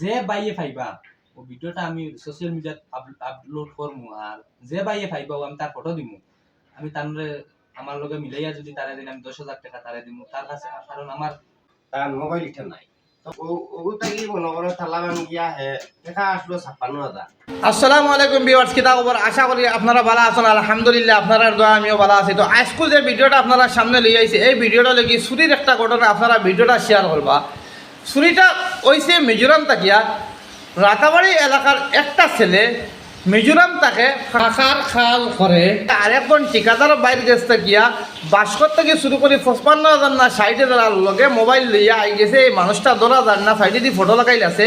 যে বাইয়ে ফাইবা ও ভিডিওটা আমি সোশ্যাল মিডিয়াত আপলোড করমু আর যে বাইয়ে ফাইবা ও আমি তার ফটো দিমু। আমি তানরে আমার লগে মিলাইয়া যদি তারে দিন আমি দশ হাজার টাকা তারে দিমু। তার কাছে কারণ আমার তার মোবাইল ইটা নাই। আসসালামু আলাইকুম ভিউয়ার্স কিতা খবর আশা করি আপনারা ভালো আছেন আলহামদুলিল্লাহ আপনারা দোয়া আমিও ভালো আছি। তো আজকে যে ভিডিওটা আপনারা সামনে লিয়ে আইছে এই ভিডিওটা লাগি চুরির একটা ঘটনা আপনারা ভিডিওটা শেয়ার করবা চুরিটা হইছে মিজোরাম তাকিয়া রাতাবাড়ি এলাকার একটা ছেলে মিজোরাম তাকে ফাঁকার খাল করে। আরেকজন ঠিকাদার বাইরে গেছে গিয়া বাস্কর থেকে শুরু করে পঁচপান্ন হাজার না ষাট হাজার লগে মোবাইল লইয়া আই গেছে, এই মানুষটা ধরা যান না, সাইডে দিয়ে ফটো লাগাইল আছে।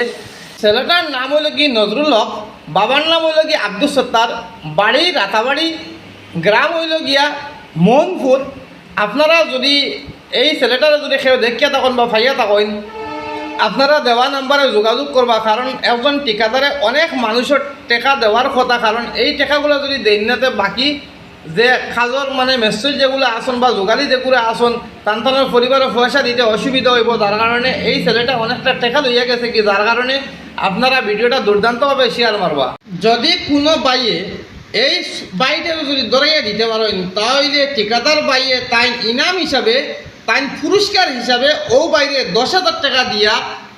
ছেলেটার নাম হলো কি নজরুল হক বাবার নাম হইল কি আব্দুল সত্তার, বাড়ি রাতাবাড়ি, গ্রাম হইল গিয়া মোহনপুর। আপনারা যদি এই ছেলেটারা যদি কেউ দেখিয়া থাকুন বা ফাইয়া থাকুন আপনারা দেওয়া নাম্বারে যোগাযোগ করবা, কারণ একজন ঠিকাদারে অনেক মানুষের টেকা দেওয়ার কথা, কারণ এই টেকাগুলো যদি দেনাতে বাকি যে খাজর মানে মেসেজ যেগুলো আসন বা যোগালি যেগুলো আসন তান্তানোর পরিবারের পয়সা দিতে অসুবিধা হইব যার কারণে এই ছেলেটা অনেকটা টেকা লইয়া গেছে কি যার কারণে আপনারা ভিডিওটা দুর্দান্তভাবে শেয়ার মারবা। যদি কোনো বাইয়ে এই বাইটা যদি দরাইয়া দিতে পারেন, তাহলে ঠিকাদার বাইয়ে তাই ইনাম হিসাবে তাই পুরস্কার হিসাবে ও বাইরে দশ হাজার টাকা দিয়া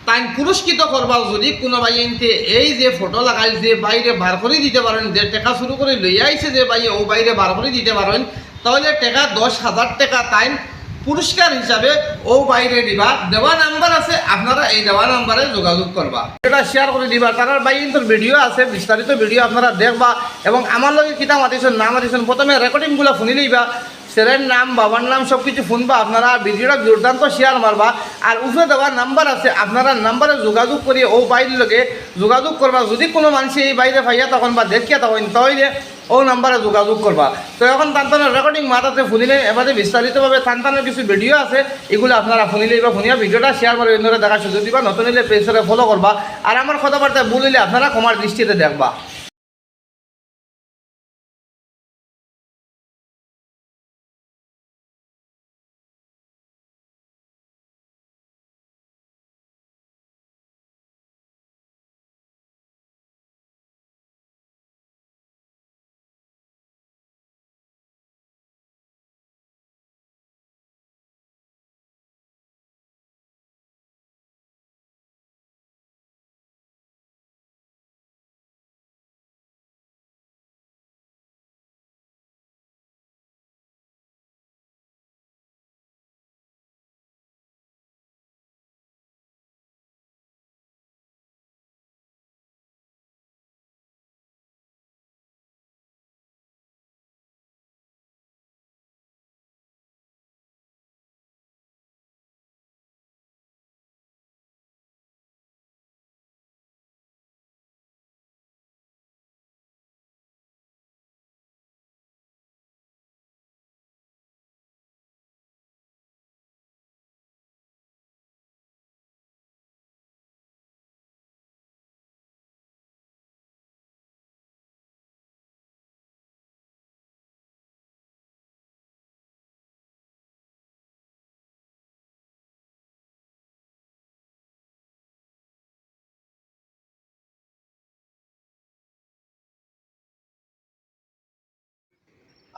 তাই পুরস্কৃত করবা যদি কোনো বাইনতে এই যে ফটো লাগাই যে বাইরে বার করে দিতে পারেন, যে টাকা শুরু করে লইয়া আইছে যে বাইয়ে ও বাইরে বার করে দিতে পারেন, তাহলে টাকা দশ হাজার টাকা তাই পুরস্কার হিসাবে ও বাইরে দিবা। দেওয়া নাম্বার আছে, আপনারা এই দেওয়া নাম্বারে যোগাযোগ করবা। এটা শেয়ার করে দিবা। তার বাই কিন্তু ভিডিও আছে, বিস্তারিত ভিডিও আপনারা দেখবা এবং আমার লগে কিতা মাতিছেন না মাতিছেন প্রথমে রেকর্ডিংগুলো শুনি লইবা। ছেলের নাম, বাবার নাম সব কিছু শুনবা, আপনারা ভিডিওটা দুর্দান্ত শেয়ার মারবা। আর উপরে দেওয়ার নাম্বার আছে, আপনারা নাম্বারে যোগাযোগ করিয়ে ও বাইরের লগে যোগাযোগ করবা। যদি কোনো মানুষ এই বাইরে ভাইয়া তখন বা দেখিয়া তখন, তাহলে ও নাম্বারে যোগাযোগ করবা। তো এখন তান্তানের রেকর্ডিং মাথাতে শুনিলে, এবারে বিস্তারিতভাবে তান্তানের কিছু ভিডিও আছে, এগুলো আপনারা শুনিলে বা শুনিয়া ভিডিওটা শেয়ার করে অন্যরা দেখার সুযোগ দিবা। নতুন হলে পেজরে ফলো করবা। আর আমার কথাবার্তা হইলে আপনারা কমার দৃষ্টিতে দেখবা।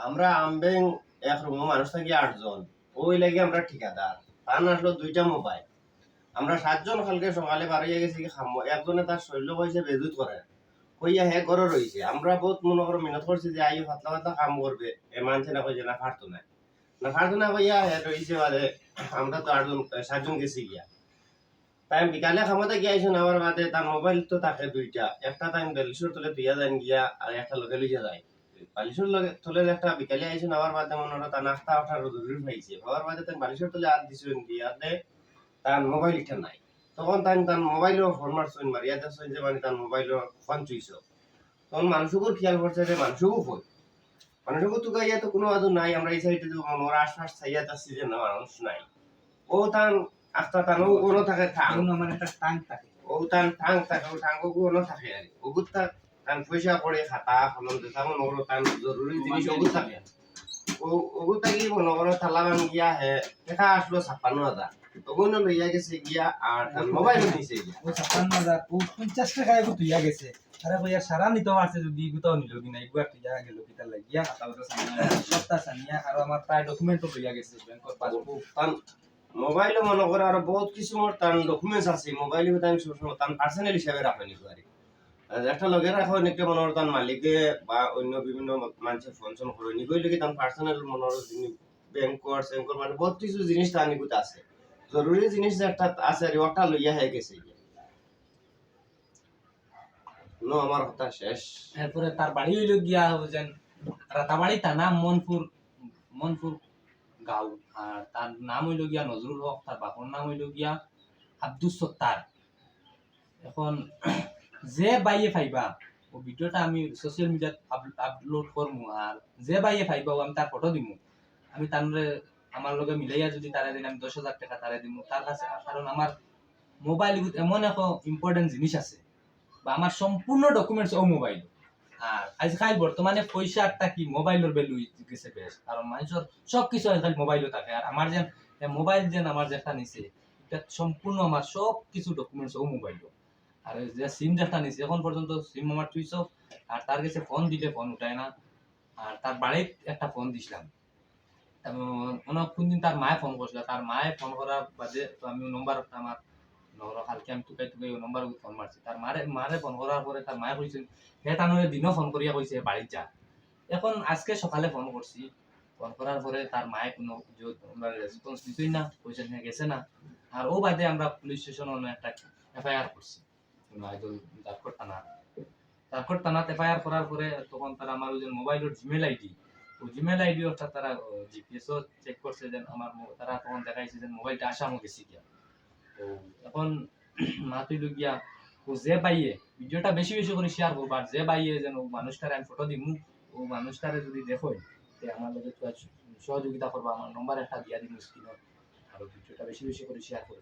আমরা আমবেং এক রুমে মানুষ থাকি আটজন। ওই লাগি আমরা ঠিকাদার। তার আসলো দুইটা মোবাইল। আমরা সাতজন কালকে সকালে বাড়িয়ে গেছি কি খামো। একজনে তার শৈল্য পয়সা বেজুত করে। কইয়া হে ঘরে রয়েছে আমরা বহুত মনে করো মিনত করছি যে আইও পাতলা পাতলা কাম করবে। এ মানছে না কইছে, না ফারতো না। না ফারতো না কইয়া হে রয়েছে মানে আমরা তো আটজন, সাতজন গেছি গিয়া। তাই বিকালে খামতে গিয়াইছো আমার বাদে তার মোবাইল তো থাকে দুইটা। একটা টাইম বেলিশর তলে দিয়া যান গিয়া, আর একটা লগে লইয়া যায়। বালিশের লগে তলে একটা বিকালে আইছো আমার বাদে মনে হলো তার নাস্তা ওঠার জরুরি পাইছে হওয়ার বাদে তাই বালিশের তলে আর দিছিলেন গিয়া দে তার মোবাইল ইটা নাই। তখন তাই তার মোবাইলও ফোন মারছেন মারিয়া দেখছেন যে মানে তার মোবাইলও ফোন চুইছ। তখন মানুষগুলোর খেয়াল করছে যে মানুষও ফোন মানুষকে তো গাইয়া তো কোনো আদৌ নাই আমরা এই সাইডে তো ওর আশপাশ ছাইয়া যাচ্ছি যে না মানুষ নাই। ও তার আস্তা তানও কোনো থাকে থাং মানে একটা টাইম থাকে। ও তান ঠাং থাকে ও ঠাং কোনো থাকে আর ওগুত তার তান পয়সা পড়ে খাতা কলম দেখা মনে করো তান জরুরি জিনিস ওগুত থাকে। থাকি মনে করো তালাবান গিয়া হে দেখা আসলো ছাপ্পান্ন হাজার লইয়া গেছে গিয়া আর মোবাইল নিছে গিয়া ও ছাপ্পান্ন হাজার ও পঞ্চাশ টাকা এগো তুইয়া গেছে। আরে ভাইয়া সারা নিতে পারছে যদি ইগুতাও নিল কিনা ইগুয়ার তুইয়া গেল কিতার লাগিয়া সপ্তাহ সানিয়া আর আমার প্রায় ডকুমেন্টও লইয়া গেছে ব্যাংকর পাসবুক তান মোবাইল মনে করে আর বহুত কিছু মোর তান ডকুমেন্টস আছে মোবাইল আমি সবসময় তান পার্সোনাল হিসাবে রাখে নি পারি একটা লগে রাখো নিকে মনে হয় তান মালিকে বা অন্য বিভিন্ন মানুষে ফোন ফোন করে নি কইলে তান পার্সোনাল মনে হয় ব্যাংকর সেঙ্কর মানে বহুত কিছু জিনিস তান নিকুত আছে। জরুরি জিনিস একটা আছে আর ওটা লইয়া হয়ে গেছে। নো আমার কথা শেষ। এরপরে তার বাড়ি হইল গিয়া যেন রাতাবাড়ি তার নাম মনপুর মনপুর গাঁও। আর তার নাম হইল গিয়া নজরুল হক, তার বাপর নাম হইল গিয়া আব্দুল সত্তার। এখন যে বাইয়ে ফাইবা, ও ভিডিওটা আমি সোশ্যাল মিডিয়াত আপলোড করমু আর যে বাইয়ে ফাইবা আমি তার ফটো দিমু। আমি তানরে, আমার লগে মিলাইয়া যদি তারে দিন, আমি দশ হাজার টাকা তারে দিমু। তার কাছে, কারণ আমার মোবাইল এমন একটা ইম্পর্টেন্ট জিনিস আছে বা আমার সম্পূর্ণ ডকুমেন্টস ও মোবাইল আর আজকাল বর্তমানে পয়সা একটা কি মোবাইলের ভ্যালু গেছে বেশ। কারণ মানুষের সব কিছু আজকাল মোবাইলও থাকে। আর আমার যেন মোবাইল যেন আমার যেটা নিছে, এটা সম্পূর্ণ আমার সব কিছু ডকুমেন্টস ও মোবাইল আর যে সিম এখন পর্যন্ত সিম আমার আর তার কাছে ফোন দিলে ফোন উঠায় না। আর তার বাড়ির একটা ফোন দিছিলাম। অনেক তার ফোন করছিল। তার ফোন করার বাদে তো আমি নম্বর আমার কালকে আমি টুকাই টুকাই নম্বর ফোন মারছি। তার মারে মারে ফোন করার পরে তার মায়ে হে দিনও ফোন করিয়া কইছে বাড়িত যা। এখন আজকে সকালে ফোন করছি। ফোন করার পরে তার মায়ে কোনো রেসপন্স দিতই না, কইছে হ্যাঁ গেছে না। আর ও বাদে আমরা পুলিশ স্টেশন একটা এফআইআর করছি। জাতকর থানা। থানাতে করার পরে তখন তারা আমার ওই মোবাইলের জিমেল আইডি ও জিমেল আইডি অর্থাৎ তারা চেক করছে আমার তারা তখন দেখাইছে যে মোবাইলটা তো এখন মা তুই গিয়া ও যে পাইয়ে ভিডিওটা বেশি বেশি করে শেয়ার করব, আর যে পাইয়ে যেন মানুষটারে আমি ফটো দিমু, ও মানুষটারে যদি দেখো তে আমার লগে সহযোগিতা করবা, আমার নম্বর একটা দিয়া দিমু স্ক্রিনত আর ভিডিওটা বেশি বেশি করে শেয়ার করে